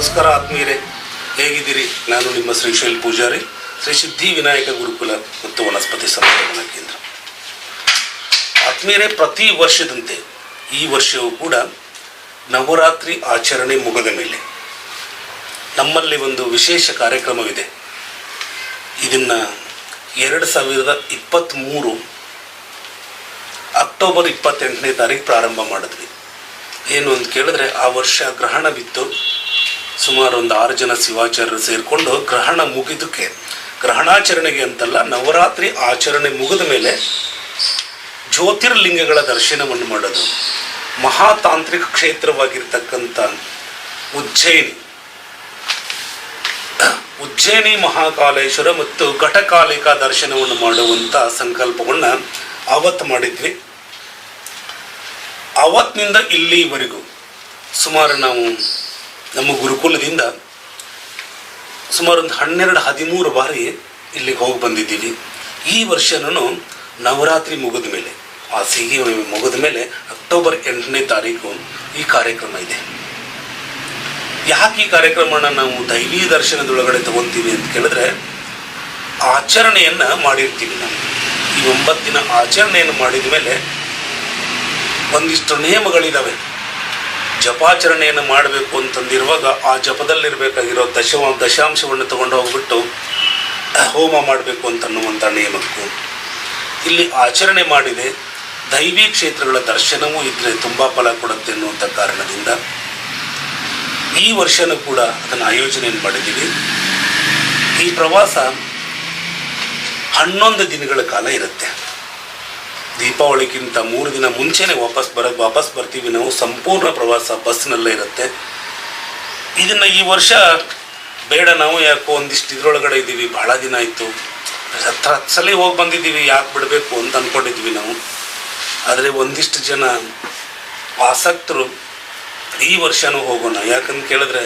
ನಮಸ್ಕಾರ ಆತ್ಮೀಯರೇ, ಹೇಗಿದ್ದೀರಿ? ನಾನು ನಿಮ್ಮ ಶ್ರೀಶೈಲ್ ಪೂಜಾರಿ, ಶ್ರೀ ಸಿದ್ಧಿ ವಿನಾಯಕ ಗುರುಕುಲ ಮತ್ತು ವನಸ್ಪತಿ ಸಂಶೋಧನಾ ಕೇಂದ್ರ. ಆತ್ಮೀಯರೇ, ಪ್ರತಿ ವರ್ಷದಂತೆ ಈ ವರ್ಷವೂ ಕೂಡ ನವರಾತ್ರಿ ಆಚರಣೆ ಮುಗದ ಮೇಲೆ ನಮ್ಮಲ್ಲಿ ಒಂದು ವಿಶೇಷ ಕಾರ್ಯಕ್ರಮವಿದೆ. ಇದನ್ನು ಎರಡು ಸಾವಿರದ ಇಪ್ಪತ್ತ್ಮೂರು ಅಕ್ಟೋಬರ್ ಇಪ್ಪತ್ತೆಂಟನೇ ತಾರೀಕು ಪ್ರಾರಂಭ ಮಾಡಿದ್ವಿ. ಏನು ಅಂತ ಕೇಳಿದ್ರೆ, ಆ ವರ್ಷ ಗ್ರಹಣ ಬಿತ್ತು. ಸುಮಾರು ಒಂದು ಆರು ಜನ ಶಿವಾಚಾರ್ಯರು ಸೇರಿಕೊಂಡು ಗ್ರಹಣ ಮುಗಿದಕ್ಕೆ ಗ್ರಹಣಾಚರಣೆಗೆ ಅಂತಲ್ಲ ನವರಾತ್ರಿ ಆಚರಣೆ ಮುಗಿದ ಮೇಲೆ ಜ್ಯೋತಿರ್ಲಿಂಗಗಳ ದರ್ಶನವನ್ನು ಮಾಡೋದು. ಮಹಾತಾಂತ್ರಿಕ ಕ್ಷೇತ್ರವಾಗಿರ್ತಕ್ಕಂಥ ಉಜ್ಜಯಿನಿ. ಉಜ್ಜಯಿನಿ ಮಹಾಕಾಲೇಶ್ವರ ಮತ್ತು ಘಟಕಾಲಿಕಾ ದರ್ಶನವನ್ನು ಮಾಡುವಂಥ ಸಂಕಲ್ಪವನ್ನು ಆವತ್ತು ಮಾಡಿದ್ವಿ. ಆವತ್ತಿನಿಂದ ಇಲ್ಲಿವರೆಗೂ ಸುಮಾರು ನಾವು ನಮ್ಮ ಗುರುಕುಲದಿಂದ ಸುಮಾರು ಒಂದು ಹನ್ನೆರಡು, ಹದಿಮೂರು ಬಾರಿ ಇಲ್ಲಿಗೆ ಹೋಗಿ ಬಂದಿದ್ದೀವಿ. ಈ ವರ್ಷನೂ ನವರಾತ್ರಿ ಮುಗಿದ ಮೇಲೆ, ಆ ಸಿಹಿ ಮುಗಿದ ಮೇಲೆ ಅಕ್ಟೋಬರ್ ಎಂಟನೇ ತಾರೀಕು ಈ ಕಾರ್ಯಕ್ರಮ ಇದೆ. ಯಾಕೆ ಈ ಕಾರ್ಯಕ್ರಮನ ನಾವು ದೈವಿ ದರ್ಶನದೊಳಗಡೆ ತಗೊತೀವಿ ಅಂತ ಕೇಳಿದ್ರೆ, ಆಚರಣೆಯನ್ನು ಮಾಡಿರ್ತೀವಿ ನಾವು. ಈ ಒಂಬತ್ತಿನ ಆಚರಣೆಯನ್ನು ಮಾಡಿದ ಮೇಲೆ ಒಂದಿಷ್ಟು ನಿಯಮಗಳಿದ್ದಾವೆ ಜಪಾಚರಣೆಯನ್ನು ಮಾಡಬೇಕು ಅಂತಂದಿರುವಾಗ ಆ ಜಪದಲ್ಲಿರಬೇಕಾಗಿರೋ ದಶ ದಶಾಂಶವನ್ನು ತಗೊಂಡು ಹೋಗ್ಬಿಟ್ಟು ಹೋಮ ಮಾಡಬೇಕು ಅಂತನ್ನುವಂಥ ನಿಯಮಕ್ಕೂ ಇಲ್ಲಿ ಆಚರಣೆ ಮಾಡಿದೆ. ದೈವಿ ಕ್ಷೇತ್ರಗಳ ದರ್ಶನವೂ ಇದ್ದರೆ ತುಂಬ ಫಲ ಕೊಡುತ್ತೆ ಅನ್ನುವಂಥ ಕಾರಣದಿಂದ ಈ ವರ್ಷನೂ ಕೂಡ ಅದನ್ನು ಆಯೋಜನೆಯನ್ನು ಮಾಡಿದ್ದೀವಿ. ಈ ಪ್ರವಾಸ ಹನ್ನೊಂದು ದಿನಗಳ ಕಾಲ ಇರುತ್ತೆ. ದೀಪಾವಳಿಗಿಂತ ಮೂರು ದಿನ ಮುಂಚೆನೇ ವಾಪಸ್ ಬರ, ವಾಪಸ್ ಬರ್ತೀವಿ ನಾವು. ಸಂಪೂರ್ಣ ಪ್ರವಾಸ ಬಸ್ನಲ್ಲೇ ಇರುತ್ತೆ. ಇದನ್ನು ಈ ವರ್ಷ ಬೇಡ ನಾವು ಯಾಕೋ ಒಂದಿಷ್ಟು ಇದರೊಳಗಡೆ ಇದ್ದೀವಿ. ಬಹಳ ದಿನ ಆಯಿತು. ಹತ್ರ ಹತ್ತು ಸಲ ಹೋಗಿ ಬಂದಿದ್ದೀವಿ. ಯಾಕೆ ಬಿಡಬೇಕು ಅಂತ ಅಂದ್ಕೊಂಡಿದ್ವಿ ನಾವು. ಆದರೆ ಒಂದಿಷ್ಟು ಜನ ಆಸಕ್ತರು ಈ ವರ್ಷನೂ ಹೋಗೋಣ. ಯಾಕಂತ ಕೇಳಿದ್ರೆ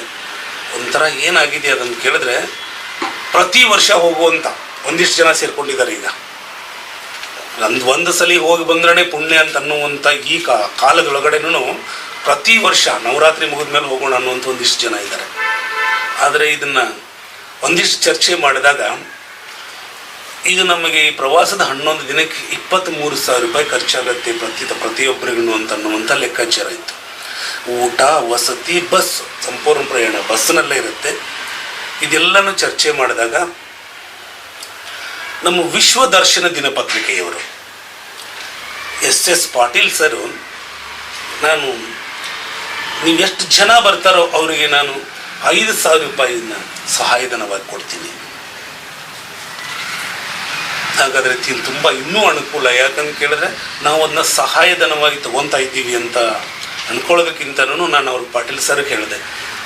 ಒಂಥರ ಏನಾಗಿದೆ ಅದನ್ನು ಕೇಳಿದ್ರೆ ಪ್ರತಿ ವರ್ಷ ಹೋಗುವಂಥ ಒಂದಿಷ್ಟು ಜನ ಸೇರ್ಕೊಂಡಿದ್ದಾರೆ ಈಗ. ಒಂದು ಒಂದು ಸಲ ಹೋಗಿ ಬಂದ್ರೆ ಪುಣ್ಯ ಅಂತ ಅನ್ನುವಂಥ ಈ ಕಾಲದೊಳಗಡೆನೂ ಪ್ರತಿ ವರ್ಷ ನವರಾತ್ರಿ ಮುಗಿದ ಮೇಲೆ ಹೋಗೋಣ ಅನ್ನುವಂಥ ಒಂದಿಷ್ಟು ಜನ ಇದ್ದಾರೆ ಆದರೆ ಇದನ್ನು ಒಂದಿಷ್ಟು ಚರ್ಚೆ ಮಾಡಿದಾಗ ಇದು ನಮಗೆ ಈ ಪ್ರವಾಸದ ಹನ್ನೊಂದು ದಿನಕ್ಕೆ ಇಪ್ಪತ್ತ್ಮೂರು ಸಾವಿರ ರೂಪಾಯಿ ಖರ್ಚಾಗತ್ತೆ ಪ್ರತಿ ಪ್ರತಿಯೊಬ್ಬರಿಗೂ ಅಂತ ಅನ್ನುವಂಥ ಲೆಕ್ಕಾಚಾರ ಇತ್ತು. ಊಟ, ವಸತಿ, ಬಸ್, ಸಂಪೂರ್ಣ ಪ್ರಯಾಣ, ಬಸ್ನಲ್ಲೇ ಇರುತ್ತೆ. ಇದೆಲ್ಲನೂ ಚರ್ಚೆ ಮಾಡಿದಾಗ ನಮ್ಮ ವಿಶ್ವ ದರ್ಶನ ದಿನಪತ್ರಿಕೆಯವರು. ಎಸ್ ಎಸ್ ಪಾಟೀಲ್ ಸರು, ನಾನು ನೀವು ಎಷ್ಟು ಜನ ಬರ್ತಾರೋ ಅವರಿಗೆ ನಾನು ಐದು ಸಾವಿರ ರೂಪಾಯಿನ ಸಹಾಯಧನವಾಗಿ ಕೊಡ್ತೀನಿ. ಹಾಗಾದರೆ ತಿ ತುಂಬ ಇನ್ನೂ ಅನುಕೂಲ, ಯಾಕಂತ ಕೇಳಿದ್ರೆ ನಾವು ಅದನ್ನ ಸಹಾಯಧನವಾಗಿ ತಗೊತಾ ಇದ್ದೀವಿ ಅಂತ ಅನ್ಕೊಳ್ಳೋದಕ್ಕಿಂತನೂ ನಾನು ಅವ್ರ ಪಾಟೀಲ್ ಸರ್ಗೆ ಹೇಳಿದೆ.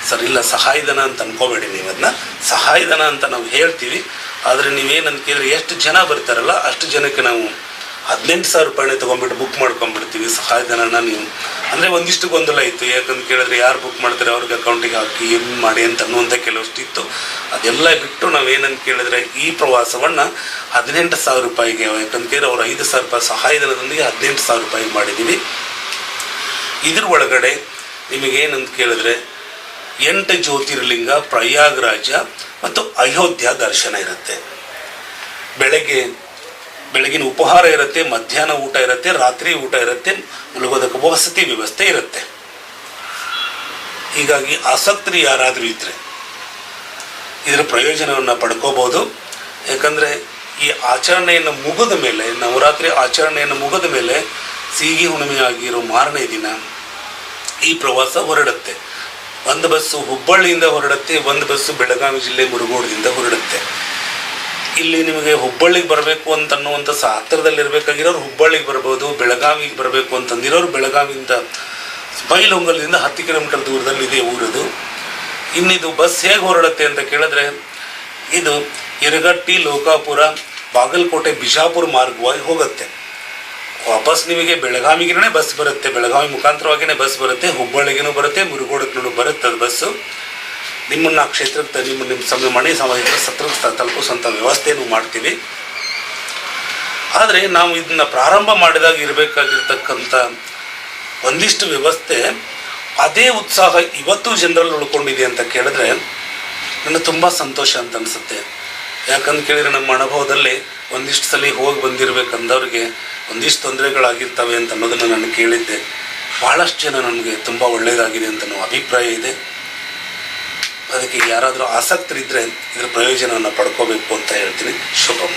ಸರ್, ಇಲ್ಲ, ಸಹಾಯಧನ ಅಂತ ಅನ್ಕೋಬೇಡಿ ನೀವು ಅದನ್ನ ಸಹಾಯಧನ ಅಂತ ನಾವು ಹೇಳ್ತೀವಿ. ಆದರೆ ಅಂತ ಕೇಳಿದ್ರೆ ಎಷ್ಟು ಜನ ಬರ್ತಾರಲ್ಲ, ಅಷ್ಟು ಜನಕ್ಕೆ ನಾವು ಹದಿನೆಂಟು ಸಾವಿರ ರೂಪಾಯಿನೇ ತೊಗೊಂಡ್ಬಿಟ್ಟು ಬುಕ್ ಮಾಡ್ಕೊಂಡ್ಬಿಡ್ತೀವಿ ಸಹಾಯಧನನ ನೀವು. ಅಂದರೆ ಒಂದಿಷ್ಟು ಗೊಂದಲ ಇತ್ತು ಯಾಕಂತ ಕೇಳಿದ್ರೆ ಯಾರು ಬುಕ್ ಮಾಡ್ತಾರೆ, ಅವ್ರಿಗೆ ಅಕೌಂಟಿಗೆ ಹಾಕಿ ಏನು ಮಾಡಿ ಅಂತ ಅನ್ನುವಂಥ ಕೆಲವಷ್ಟು ಇತ್ತು ಅದೆಲ್ಲ ಬಿಟ್ಟು ನಾವೇನಂತ ಕೇಳಿದ್ರೆ ಈ ಪ್ರವಾಸವನ್ನು ಹದಿನೆಂಟು ಸಾವಿರ ರೂಪಾಯಿಗೆ, ಯಾಕಂತ ಕೇಳಿದ್ರೆ ಅವ್ರು ಐದು ಸಾವಿರ ರೂಪಾಯಿ ಸಹಾಯಧನದೊಂದಿಗೆ ಹದಿನೆಂಟು ಸಾವಿರ ರೂಪಾಯಿ ಮಾಡಿದ್ದೀವಿ ಇದ್ರ ಒಳಗಡೆ ನಿಮಗೇನಂತ ಕೇಳಿದ್ರೆ ಎಂಟು ಜ್ಯೋತಿರ್ಲಿಂಗ, ಪ್ರಯಾಗ್ರಾಜ ಮತ್ತು ಅಯೋಧ್ಯ ದರ್ಶನ ಇರುತ್ತೆ. ಬೆಳಗ್ಗೆ, ಬೆಳಗಿನ ಉಪಹಾರ ಇರುತ್ತೆ, ಮಧ್ಯಾಹ್ನ ಊಟ ಇರುತ್ತೆ, ರಾತ್ರಿ ಊಟ ಇರುತ್ತೆ ಮಲಗೋದಕ್ಕೆ ವಸತಿ ವ್ಯವಸ್ಥೆ ಇರುತ್ತೆ. ಹೀಗಾಗಿ ಆಸಕ್ತರು ಯಾರಾದರೂ ಇದ್ದರೆ ಇದರ ಪ್ರಯೋಜನವನ್ನು ಪಡ್ಕೋಬೋದು. ಯಾಕಂದರೆ ಈ ಆಚರಣೆಯನ್ನು ಮುಗಿದ ಮೇಲೆ, ನವರಾತ್ರಿ ಆಚರಣೆಯನ್ನು ಮುಗಿದ ಮೇಲೆ ಸೀಗಿ ಹುಣ್ಣಿಮೆಯಾಗಿರೋ ಮಾರನೇ ದಿನ ಈ ಪ್ರವಾಸ ಹೊರಡುತ್ತೆ. ಒಂದು ಬಸ್ಸು ಹುಬ್ಬಳ್ಳಿಯಿಂದ ಹೊರಡುತ್ತೆ, ಒಂದು ಬಸ್ಸು ಬೆಳಗಾವಿ ಜಿಲ್ಲೆ ಮುರುಗೋಡದಿಂದ ಹೊರಡುತ್ತೆ. ಇಲ್ಲಿ ನಿಮಗೆ ಹುಬ್ಬಳ್ಳಿಗೆ ಬರಬೇಕು ಅಂತ ಅನ್ನುವಂಥ ಸ ಇರಬೇಕಾಗಿರೋರು ಹುಬ್ಬಳ್ಳಿಗೆ ಬರ್ಬೋದು, ಬೆಳಗಾವಿಗೆ ಬರಬೇಕು ಅಂತಂದಿರೋರು ಬೆಳಗಾವಿಯಿಂದ ಬೈಲೊಂಗಲದಿಂದ ಹತ್ತು ಕಿಲೋಮೀಟರ್ ದೂರದಲ್ಲಿ ಇದೆ ಊರದು. ಇನ್ನಿದು ಬಸ್ ಹೇಗೆ ಹೊರಡುತ್ತೆ ಅಂತ ಕೇಳಿದ್ರೆ, ಇದು ಯರಗಟ್ಟಿ ಲೋಕಾಪುರ, ಬಾಗಲಕೋಟೆ, ಬಿಜಾಪುರ ಮಾರ್ಗವಾಗಿ ಹೋಗುತ್ತೆ. ವಾಪಸ್ ನಿಮಗೆ ಬೆಳಗಾವಿಗೆ ಬಸ್ ಬರುತ್ತೆ. ಬೆಳಗಾವಿ ಮುಖಾಂತರವಾಗಿಯೇ ಬಸ್ ಬರುತ್ತೆ. ಹುಬ್ಬಳ್ಳಿಗೂ ಬರುತ್ತೆ. ಮುರುಗೋಡಕ್ಕೂ ಬರುತ್ತೆ ಅದು ಬಸ್ಸು. ನಿಮ್ಮನ್ನು ಆ ಕ್ಷೇತ್ರಕ್ಕೆ ನಿಮ್ಮ ನಿಮ್ಮ ಸಮಯ ಮನೆ ಸಮಯಕ್ಕೆ ಸತ್ರ ತಲುಪಿಸುವಂಥ ವ್ಯವಸ್ಥೆಯನ್ನು ಮಾಡ್ತೀವಿ. ಆದರೆ ನಾವು ಇದನ್ನು ಪ್ರಾರಂಭ ಮಾಡಿದಾಗ ಇರಬೇಕಾಗಿರ್ತಕ್ಕಂಥ ಒಂದಿಷ್ಟು ವ್ಯವಸ್ಥೆ ಅದೇ ಉತ್ಸಾಹ ಇವತ್ತು ಜನರಲ್ಲಿ ಉಳ್ಕೊಂಡಿದೆ ಅಂತ ಕೇಳಿದ್ರೆ ನನಗೆ ತುಂಬ ಸಂತೋಷ ಅಂತ ಅನಿಸುತ್ತೆ. ಯಾಕಂತ ಕೇಳಿದ್ರೆ ನಮ್ಮ ಅನುಭವದಲ್ಲಿ ಒಂದಿಷ್ಟು ಸಲ ಹೋಗಿ ಬಂದಿರಬೇಕಂದವ್ರಿಗೆ ಒಂದಿಷ್ಟು ತೊಂದರೆಗಳಾಗಿರ್ತವೆ ಅಂತ ಅನ್ನೋದನ್ನು ನಾನು ಕೇಳಿದ್ದೆ. ಭಾಳಷ್ಟು ಜನ ನನಗೆ ತುಂಬ ಒಳ್ಳೆಯದಾಗಿದೆ ಅಂತ ಅಭಿಪ್ರಾಯ ಇದೆ. ಅದಕ್ಕೆ ಯಾರಾದರೂ ಆಸಕ್ತರಿದ್ದರೆ ಇದರ ಪ್ರಯೋಜನವನ್ನು ಪಡ್ಕೋಬೇಕು ಅಂತ ಹೇಳ್ತೀನಿ. ಶುಭಂ